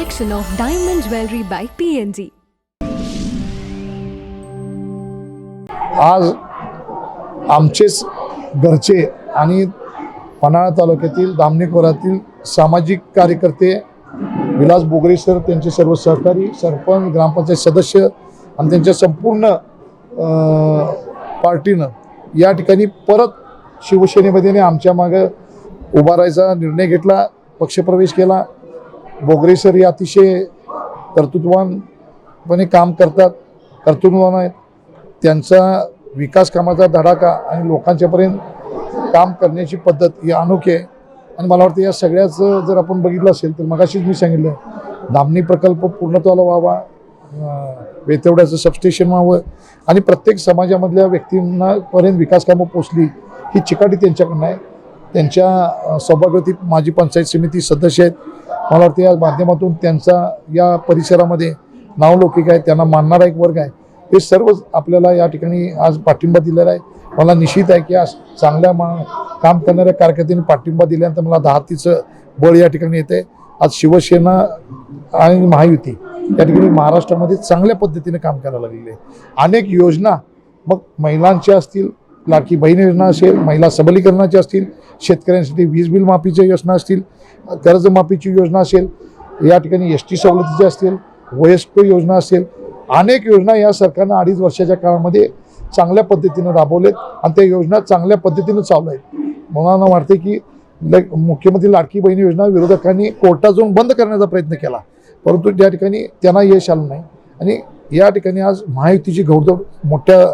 collection of diamond jewelry by PNG. आज आमचेच घरचे आणि पन्हाळा तालुक्यातील दामणेकोरातील सामाजिक कार्यकर्ते विलास बोगरे सर त्यांचे सर्व सहकारी सरपंच ग्रामपंचायत सदस्य आणि त्यांच्या संपूर्ण पार्टीनं या ठिकाणी परत शिवसेनेमध्ये आमच्या मागं उभा राहायचा निर्णय घेतला पक्षप्रवेश केला बोगरे सर हे अतिशय कर्तृत्ववानपणे काम करतात कर्तृत्ववान आहेत. त्यांचा विकास कामाचा धडाका आणि लोकांच्यापर्यंत काम करण्याची पद्धत ही अनोखी आहे. आणि मला वाटतं या सगळ्याचं जर आपण बघितलं असेल तर मगाशीच मी सांगितलं नामनी प्रकल्प पूर्णत्वाला व्हावा वेतवड्याचं वेतेवड्याचं सबस्टेशन व्हावं आणि प्रत्येक समाजामधल्या व्यक्तींना पर्यंत विकास कामं पोचली ही चिकाटी त्यांच्याकडनं आहे. त्यांच्या अं, सौभाग्यवती माजी पंचायत समिती सदस्य आहेत. मला वाटतं या माध्यमातून त्यांचा या परिसरामध्ये नावलौकिक आहे त्यांना मानणारा एक वर्ग आहे. हे सर्व आपल्याला या ठिकाणी आज पाठिंबा दिलेला आहे. मला निश्चित आहे की आज चांगल्या मा काम करणाऱ्या कार्यकर्त्यांनी पाठिंबा दिल्यानंतर मला दहातीचं बळ या ठिकाणी येते आज शिवसेना आणि महायुती या ठिकाणी महाराष्ट्रामध्ये चांगल्या पद्धतीने काम करायला लागलेले आहे. अनेक योजना मग महिलांच्या असतील लाडकी बहीण योजना असेल महिला सबलीकरणाच्या असतील शेतकऱ्यांसाठी वीज बिल माफीच्या योजना असतील कर्जमाफीची योजना असेल या ठिकाणी एस टी सवलतीच्या असतील वयस्क योजना असेल अनेक योजना या सरकारनं अडीच वर्षाच्या काळामध्ये चांगल्या पद्धतीनं राबवलेत आणि त्या योजना चांगल्या पद्धतीनं चालू आहेत. मला वाटते की मुख्यमंत्री लाडकी बहीण योजना विरोधकांनी कोर्टात जाऊन बंद करण्याचा प्रयत्न केला. परंतु त्या ठिकाणी त्यांना यश आलं नाही. आणि या ठिकाणी आज महायुतीची घौडदौड मोठ्या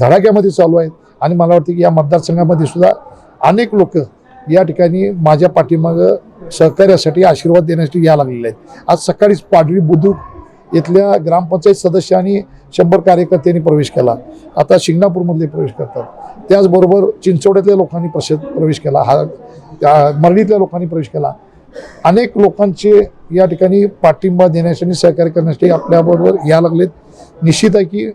धडाक्यामध्ये चालू आहेत आणि मला वाटतं की या मतदारसंघामध्ये सुद्धा अनेक लोक या ठिकाणी माझ्या पाठीमागं सहकार्यासाठी आशीर्वाद देण्यासाठी या लागलेले आहेत. आज सकाळीच पाडवी बुद्रुक इथल्या ग्रामपंचायत सदस्यांनी शंभर कार्यकर्त्यांनी प्रवेश केला. आता शिंगणापूरमधले प्रवेश करतात. त्याचबरोबर चिंचवड्यातल्या लोकांनी प्रश प्रवेश केला. हा त्या लोकांनी प्रवेश केला. अनेक लोकांचे या ठिकाणी पाठिंबा देण्यासाठी सहकार्य करण्यासाठी आपल्याबरोबर या लागलेत. निश्चित आहे की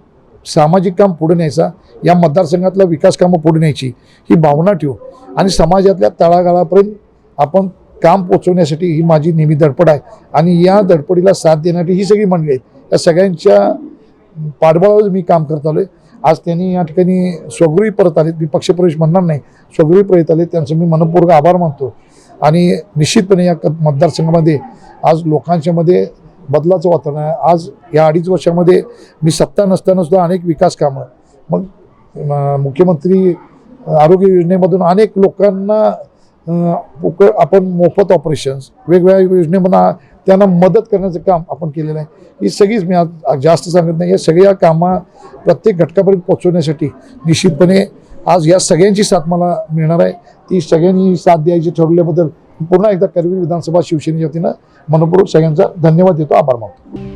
सामाजिक काम पुढे न्यायचा या मतदारसंघातला विकास कामं पुढे न्यायची ही भावना ठेवू. आणि समाजातल्या तळागाळापर्यंत आपण काम पोचवण्यासाठी ही माझी नेहमी धडपड आहे. आणि या धडपडीला साथ देण्यासाठी ही सगळी मंडळी आहेत. या सगळ्यांच्या पाठबळावर मी काम करत आलो आहे आज त्यांनी या ठिकाणी स्वगृही परत आलेत. मी पक्षप्रवेश म्हणणार नाही. स्वगृही परत आले त्यांचं मी मनपूर्वक आभार मानतो. आणि निश्चितपणे या क- मतदारसंघामध्ये आज लोकांच्यामध्ये बदलाचं वातावरण आहे. आज या अडीच वर्षामध्ये मी सत्ता नसताना सुद्धा अनेक विकास कामं. मग मुख्यमंत्री आरोग्य योजनेमधून अनेक लोकांना उक- आपण मोफत ऑपरेशन्स वेगवेगळ्या योजनेमधून त्यांना मदत करण्याचं काम आपण केलेलं आहे. ही सगळीच मी आज आज जास्त सांगत नाही. या सगळ्या कामा प्रत्येक घटकापर्यंत पोहोचवण्यासाठी निश्चितपणे आज या सगळ्यांची साथ मला मिळणार आहे. ती सगळ्यांनी साथ द्यायची ठरवल्याबद्दल पुन्हा एकदा करवीर विधानसभा शिवसेनेच्या वतीनं मनपूर्वक सगळ्यांचा धन्यवाद देतो. आभार मानतो.